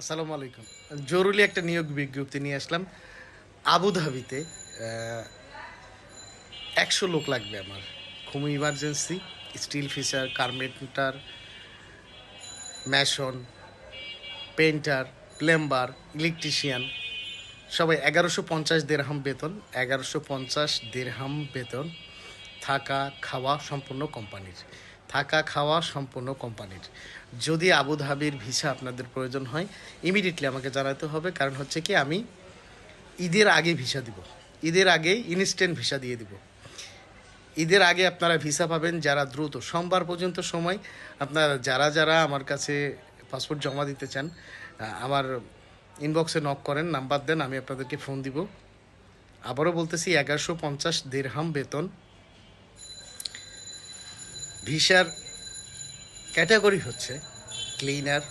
আসসালামু আলাইকুম। জরুরি একটা নিয়োগ বিজ্ঞপ্তি নিয়ে আসলাম। আবুধাবিতে একশো লোক লাগবে আমার। খুব emergency steel fixer carpenter mason painter plumber electrician সবাই এগারোশো পঞ্চাশ দেড়হাম বেতন, এগারোশো পঞ্চাশ দেড়হাম বেতন। থাকা খাওয়া সম্পূর্ণ কোম্পানির, থাকা খাওয়া সম্পূর্ণ কোম্পানির। যদি আবুধাবির ভিসা আপনাদের প্রয়োজন হয় ইমিডিয়েটলি আমাকে জানাতে হবে, কারণ হচ্ছে কি আমি ঈদের আগে ভিসা দিব। ঈদের আগে ইনস্ট্যান্ট ভিসা দিয়ে দিব। ঈদের আগে আপনারা ভিসা পাবেন যারা দ্রুত, সোমবার পর্যন্ত সময় আপনারা যারা যারা আমার কাছে পাসপোর্ট জমা দিতে চান আমার ইনবক্সে নক করেন, নাম্বার দেন, আমি আপনাদেরকে ফোন দিব। আবারও বলতেছি, এগারোশো পঞ্চাশ দেড়হাম বেতন ভিসার ক্যাটাগরি হচ্ছে cleaner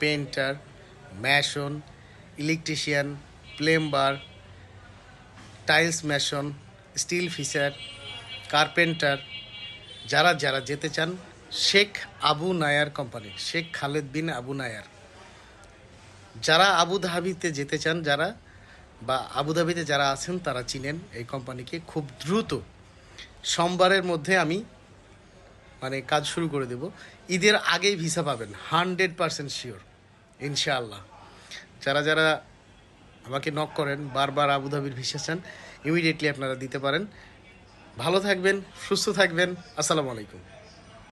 painter mason, electrician, plumber, tiles mason, steel fixer carpenter, যারা যারা যেতে চান, Sheikh Abu Nair company, Sheikh Khaled bin Abu Nair. যারা আবুধাবিতে যেতে চান, যারা বা আবুধাবিতে যারা আছেন, তারা চিনেন এই কোম্পানিকে খুব দ্রুত। সোমবারের মধ্যে আমি মানে কাজ শুরু করে দেব। ঈদের আগেই ভিসা পাবেন হান্ড্রেড পারসেন্ট শিওর ইনশাআল্লাহ। যারা যারা আমাকে নক করেন, বারবার আবুধাবির ভিসা চান ইমিডিয়েটলি আপনারা দিতে পারেন। ভালো থাকবেন, সুস্থ থাকবেন, আসসালামু আলাইকুম।